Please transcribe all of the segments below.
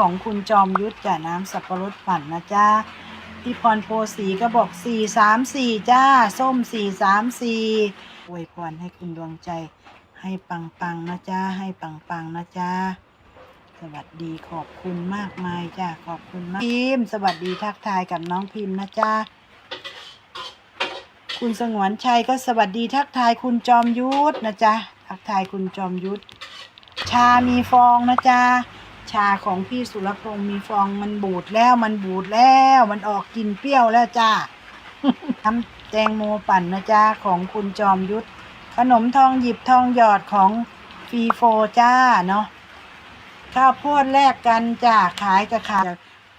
ของคุณจอมยุทธจ้ะน้ำสับปะรดปั่นนะจ้าพี่พรโพสีก็บอกสี่สามสี่จ้า ส้มสี่สามสี่อวยพรให้คุณดวงใจ ให้ปังปังๆนะจ้า ให้ปังปังๆนะจ้า สวัสดีขอบคุณมากมายจ้า ขอบคุณมากพิมสวัสดีทักทายกับน้องพิมพ์นะจ้า คุณสงวนชัยก็สวัสดีทักทายคุณจอมยุทธนะจ๊ะทักทายคุณจอมยุทธชามีฟองนะจ๊ะ ชาของพี่สุรพงษ์มีฟองมันบูดแล้วมันบูดแล้วมันออกกลินเปรี้ยวแล้วจ้าน้ำแตงโมปั่นนะจ๊ะของคุณจอมยุทธขนมทองหยิบทองหยอดของฟีโฟจ้าเนาะข้าวโพดแลกกันจ้าขายกับขาย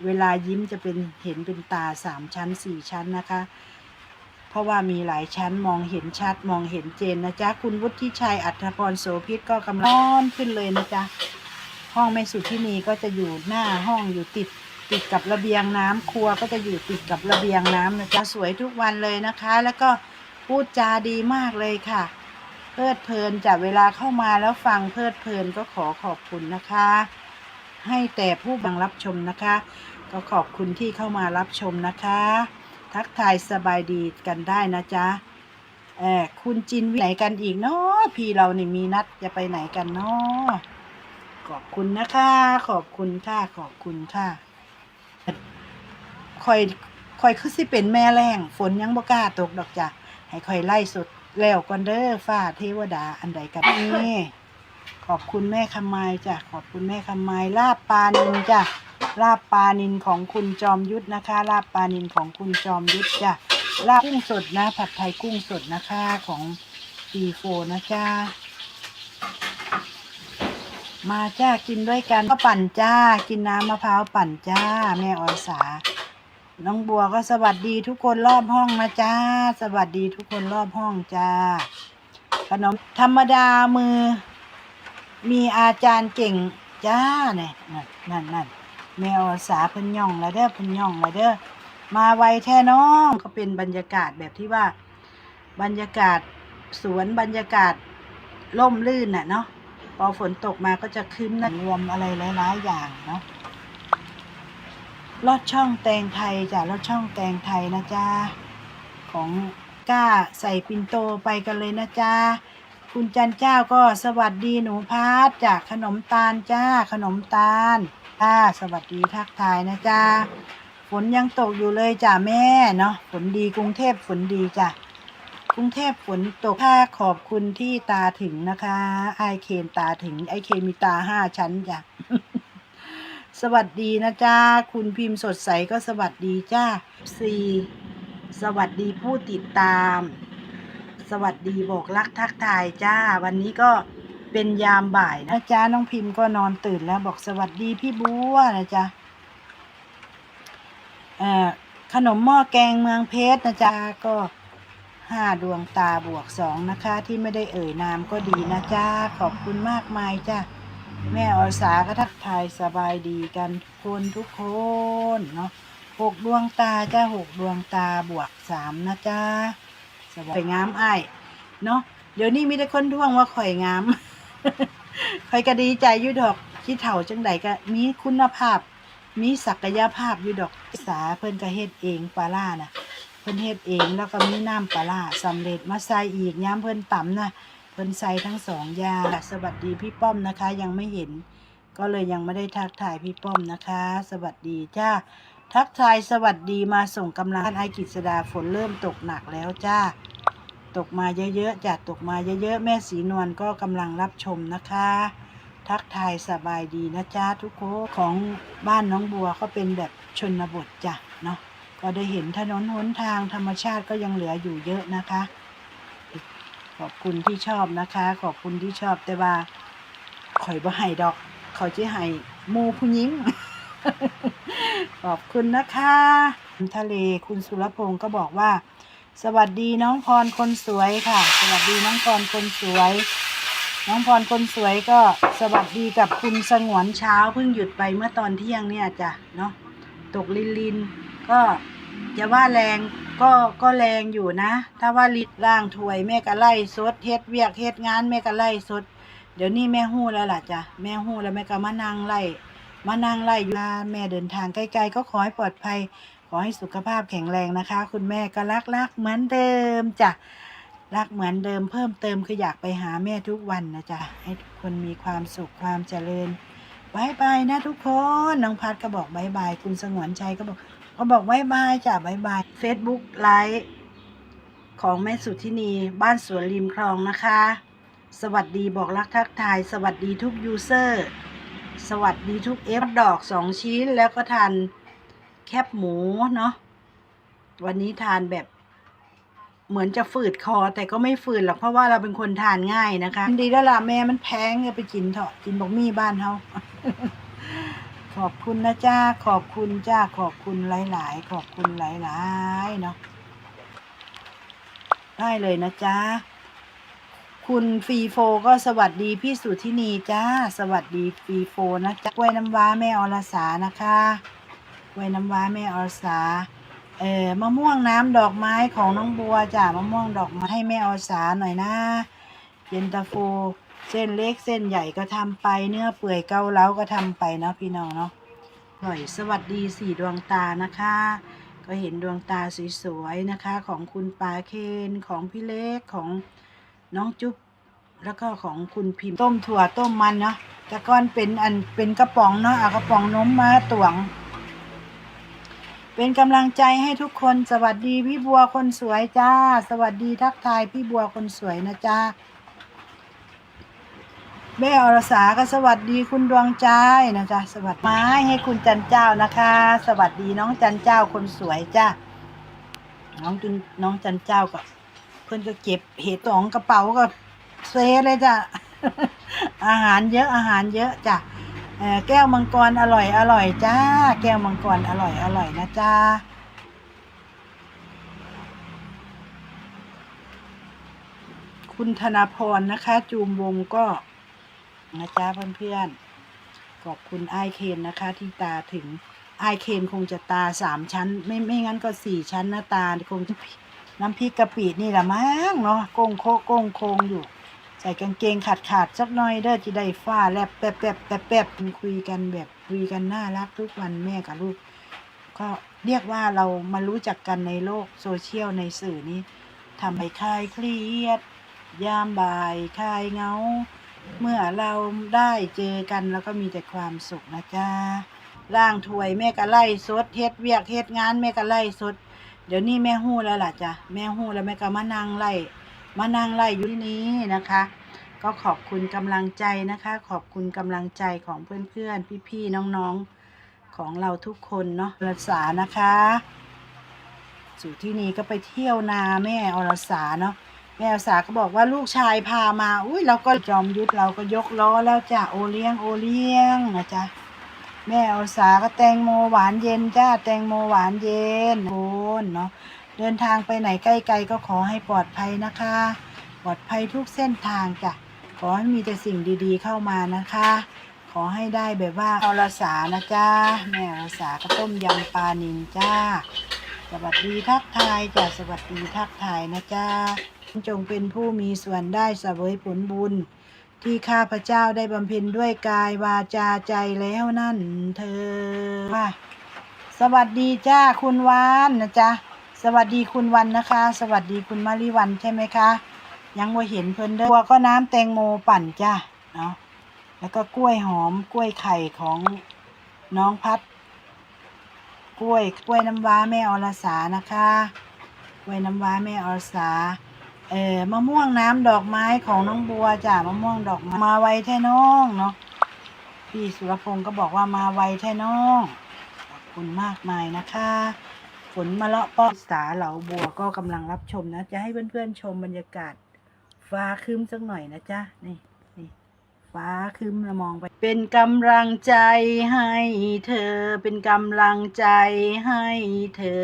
เวลายิ้มจะเป็นเห็นเป็นตาสามชั้นสี่ชั้นนะคะ เพราะว่ามีหลายชั้นมองเห็นชัดมองเห็นเจนนะจ๊ะ คุณวุฒิชัยอัธพรโสพิษก็กำลังนอนขึ้นเลยนะจ๊ะ ห้องแม่สุที่นีก็จะอยู่หน้าห้องอยู่ติดติดกับระเบียงน้ำครัวก็จะอยู่ติดกับระเบียงน้ำนะจ๊ะสวยทุกวันเลยนะคะ แล้วก็พูดจาดีมากเลยค่ะ เพลิดเพลินจากเวลาเข้ามาแล้วฟังเพลิดเพลินก็ขอขอบคุณนะคะ ให้แต่ผู้บังรับชมนะคะ ก็ขอบคุณที่เข้ามารับชมนะคะ ทักทายสบายดีกันได้นะจ๊ะเออคุณจินวิไหนกันอีกเนาะพี่เรานี่มีนัดจะไปไหนกันเนาะ ขอบคุณนะคะ ขอบคุณค่ะ ขอบคุณค่ะคอยคอยคือสิเป็นแม่แรงฝนยังบ่กล้าตกดอกจ้ะให้คอยไล่สดแล้วก่อนเด้อฟ้าเทวดาอันใดกันนี่ขอบคุณแม่คำไมจ้ะขอบคุณแม่คำไมลาบปลานินจ้ะลาบปลานินของคุณจอมยุทธนะคะ ลาบปลานินของคุณจอมยุทธจ้ะลาบกุ้งสดนะ ผัดไทยกุ้งสดนะคะของปีโฟนะจ้า มาจ้ากินด้วยกันก็ปั่นจ้า กินน้ำมะพร้าวปั่นจ้า แม่ออยสา น้องบัวก็สวัสดีทุกคนรอบห้องนะจ้า สวัสดีทุกคนรอบห้องจ้า ขนมธรรมดามือ มีอาจารย์เก่งจ้าเนี่ยนั่นนั่นนั่นแมวสาพิ่นย่องแล้วเด้อพิ่นย่องแล้วเด้อมาไวแท้น้องก็เป็นบรรยากาศแบบที่ว่า บรรยากาศสวนบรรยากาศร่มรื่นน่ะเนาะ อฝนตกมาก็จะขึ้นนะรวมอะไรหลายๆอย่างเนาะลอดช่องแตงไทยจ้ะลอดช่องแตงไทยนะจ๊ะของก้าใส่ปินโตไปกันเลยนะจ๊ะคุณจันเจ้าก็สวัสดีหนูพาร์ทจากขนมตาลจ้าขนมตาลจ้าสวัสดีทักทายนะจ้าฝนยังตกอยู่เลยจ้าแม่เนาะฝนดีกรุงเทพฝนดีจ้ะ กรุงเทพฝนตกค่ะขอบคุณที่ตาถึงนะคะไอเคนตาถึงไอเคนมีตาห้าชั้นจ้ะสวัสดีนะจ้าคุณพิมพ์สดใสก็สวัสดีจ้าซีสวัสดีผู้ติดตาม สวัสดีบอกรักทักทายจ้า วันนี้ก็เป็นยามบ่ายนะจ้าน้องพิมพ์ก็นอนตื่นแล้วบอกสวัสดีพี่บัวนะจ๊ะขนมหม้อแกงเมืองเพชรนะจ๊ะก็ ห้าดวงตาบวกสองนะคะ ที่ไม่ได้เอ่ยนามก็ดีนะจ้าขอบคุณมากมายจ้าแม่อสาก็ทักทายสบายดีกันทุกคนทุกคนเนาะหกดวงตาจ้าหกดวงตาบวกสามนะจ้าสวยงามไอ้เนาะเดี๋ยวนี้มีแต่คนท่วงว่าข่อยงามข่อยก็ดีใจอยู่ดอกที่เถ่าจังใดก็มีคุณภาพ มีศักยภาพอยู่ดอกสาเพิ่นก็เฮ็ดเองปลาล่านะ เพิ่นเฮ็ดเองแล้วก็มีน้ำปลาล่าสำเร็จมาใส่อีกย้ำเพิ่นต่ำนะเพิ่นใส่ทั้งสองอย่างสวัสดีพี่ป้อมนะคะ ยังไม่เห็น ก็เลยยังไม่ได้ทักทายพี่ป้อมนะคะ สวัสดีจ้าทักทายสวัสดีมาส่งกำลังท่านไอกิษดาฝนเริ่มตกหนักแล้วจ้า ตกมาเยอะๆจ้ะตกมาเยอะๆแม่สีนวลก็กำลังรับชมนะคะ ทักทายสบายดีนะจ้าทุกคนของบ้านน้องบัวก็เป็นแบบชนบทจ้ะเนาะ ก็ได้เห็นถนนหนทางธรรมชาติก็ยังเหลืออยู่เยอะนะคะ ขอบคุณที่ชอบนะคะ ขอบคุณที่ชอบแต่ว่าข่อยบ่ให้ดอก เขาจะให้มูผู้หญิงขอบคุณนะคะทะเลคุณสุรพงศ์ก็บอกว่า สวัสดีน้องพรคนสวยค่ะ สวัสดีน้องพรคนสวย น้องพรคนสวยก็สวัสดีกับคุณสงวนเช้าเพิ่งหยุดไปเมื่อตอนเที่ยงเนี่ยจ้ะเนาะตกลินลิน ก็จะว่าแรงก็ก็แรงอยู่นะ ถ้าว่าลิดร่างถวยแม่ก็ไล่สดเฮ็ดเวียกเฮ็ดงานแม่ก็ไล่สด เดี๋ยวนี้แม่หู้แล้วล่ะจ้ะแม่หู้แล้วแม่ก็มานั่งไล่มานั่งไล่อยู่ลาแม่เดินทางไกลๆก็ขอให้ปลอดภัย ขอให้สุขภาพแข็งแรงนะคะ คุณแม่ก็รักรักๆเหมือนเดิมจ้ะรักเหมือนเดิมเพิ่มเติมคืออยากไปหาแม่ทุกวันนะจ๊ะให้ทุกคนมีความสุขความเจริญบายบายนะทุกคนน้องพัดก็บอกบายบายคุณสงวนชัยก็บอก ก็บอกบายบายจ้ะบายบายเฟซบุ๊กไลฟ์ของแม่สุทธินี บ้านสวนริมคลองนะคะ สวัสดีบอกรักทักทาย สวัสดีทุกยูเซอร์ สวัสดีทุกเอฟดอกสองชิ้นแล้วก็ทานแคบหมูเนาะวันนี้ทานแบบเหมือนจะฝืดคอแต่ก็ไม่ฝืดหรอกเพราะว่าเราเป็นคนทานง่ายนะคะ ดีแล้วล่ะแม่มันแพงอย่าไปกินเถอะกินบอกมี่บ้านเขา ขอบคุณนะจ้าขอบคุณจ้าขอบคุณหลาย ๆ ขอบคุณหลาย ๆ เนาะได้เลยนะจ้าคุณฟรีโฟก็สวัสดีพี่สุทินีจ้า สวัสดีฟรีโฟนะจ๊ะกล้วยน้ำว้าแม่อรสานะคะกล้วยน้ำว้าแม่อรสาเออมะม่วงน้ำดอกไม้ของน้องบัวจ้ะมะม่วงดอกไม้ให้แม่อรสาหน่อยนะเย็นตาโฟ เส้นเล็กเส้นใหญ่ก็ทำไปเนื้อเปื่อยเกาเหลาก็ทำไปเนาะพี่น้องเนาะหน่อยสวัสดีสี่ดวงตานะคะ ก็เห็นดวงตาสวยๆนะคะ ของคุณปาเคนของพี่เล็กของน้องจุ๊บแล้วก็ของคุณพิมพ์ต้มถั่วต้มมันเนาะแต่ก้อนเป็นอันเป็นกระป๋องเนาะเอากระป๋องนมมาตวง เป็นกำลังใจให้ทุกคนสวัสดีพี่บัวคนสวยจ้า สวัสดีทักทายพี่บัวคนสวยนะจ้า แม่อรสาก็สวัสดีคุณดวงใจนะจ๊ะสวัสดีไม้ให้คุณจันเจ้านะคะ สวัสดีน้องจันเจ้าคนสวยจ้าน้องจุนน้องจันเจ้าก็เพื่อนก็เก็บเห็ดสองกระเป๋าก็เซเลยจ้ะอาหารเยอะอาหารเยอะจ้ะแก้วมังกรอร่อยอร่อยจ้า แก้วมังกรอร่อยอร่อยนะจ้าคุณธนาพรนะคะ จูมวงก็ นะจ้าเพื่อนๆขอบคุณไอเคนนะคะ ที่ตาถึงไอเคนคงจะตาสามชั้น ไม่ไม่งั้นก็สี่ชั้นหน้าตาคงจะน้ำพริกกะปินี่แหละมั้งเนาะโกงโคโกงโคงอยู่ ใส่กางเกงขาดขาดสักหน่อยเด้อจะได้ฟ้าแลบแป๊บแป๊บแป๊บแป๊บคุยกันแบบคุยกันน่ารักทุกวันแม่กับลูก ก็เรียกว่าเรามารู้จักกันในโลกโซเชียลในสื่อนี้ทำให้คลายเครียด ยามบ่ายคลายเงา เมื่อเราได้เจอกันแล้วก็มีแต่ความสุขนะจ๊ะร่างถวยแม่ก็ไล่สดเฮ็ดเวียกเฮ็ดงานแม่ก็ไล่สด เดี๋ยวนี้แม่หู้แล้วล่ะจ้ะแม่หู้แล้วแม่ก็มานั่งไล่มานั่งไล่อยู่ที่นี้นะคะ ก็ขอบคุณกำลังใจนะคะ ขอบคุณกำลังใจของเพื่อนๆพี่ๆน้องๆของเราทุกคนเนาะรักษานะคะ สู่ที่นี้ก็ไปเที่ยวนาแม่อรสาเนาะ แม่อสาก็บอกว่าลูกชายพามา อุ้ยเราก็จอมยุทธเราก็ยกล้อแล้วจ้ะโอเลี้ยงโอเลี้ยงนะจ๊ะแม่อสาก็แตงโมหวานเย็นจ้าแตงโมหวานเย็นโอนเนาะเดินทางไปไหนใกล้ๆก็ขอให้ปลอดภัยนะคะ ปลอดภัยทุกเส้นทางจ้ะขอให้มีแต่สิ่งดีๆเข้ามานะคะ ขอให้ได้แบบว่าเอารสานะจ้าแม่อสาก็ต้มยำปลานินจ้าสวัสดีทักทายจ้ะสวัสดีทักทายนะจ้า จงเป็นผู้มีส่วนได้เสวยผลบุญ ที่ข้าพเจ้าได้บำเพ็ญด้วยกายวาจาใจแล้วนั่นเธอว่าสวัสดีจ้าคุณวานนะจ๊ะสวัสดีคุณวันนะคะ สวัสดีคุณมาริวันใช่ไหมคะ ยังว่าเห็นเพิ่นเด้อบัวก็น้ำแตงโมปั่นจ้าเนาะแล้วก็กล้วยหอมกล้วยไข่ของน้องพัดกล้วยกล้วยน้ำว้าแม่อรสานะคะกล้วยน้ำว้าแม่อรสา เออมะม่วงน้ำดอกไม้ของน้องบัวจ้ะมะม่วงดอกไม้มาไวแท่น้องเนาะพี่สุรพงศ์ก็บอกว่ามาไวแท่น้องขอบคุณมากมายนะคะ ฝนมาเลาะป้อสาเหลาบัวก็กำลังรับชมนะ จะให้เพื่อนๆชมบรรยากาศ ฟ้าครึ้มสักหน่อยนะจ๊ะนี่นี่ฟ้าครึ้มเรามองไป เป็นกำลังใจให้เธอ เป็นกำลังใจให้เธอ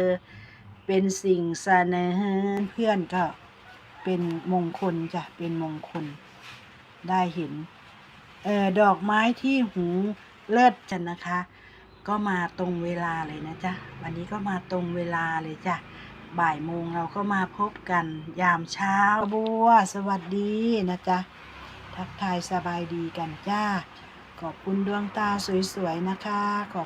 เป็นสิ่งเสนอเพื่อนก็ เป็นมงคลจ้ะเป็นมงคล ได้เห็นเออดอกไม้ที่หูเลิศจันนะคะ ก็มาตรงเวลาเลยนะจ๊ะวันนี้ก็มาตรงเวลาเลยจ้ะบ่ายโมงเราก็มาพบกันยามเช้าบัวสวัสดีนะจ๊ะทักทายสบายดีกันจ้าขอบคุณดวงตาสวยๆนะคะขอบ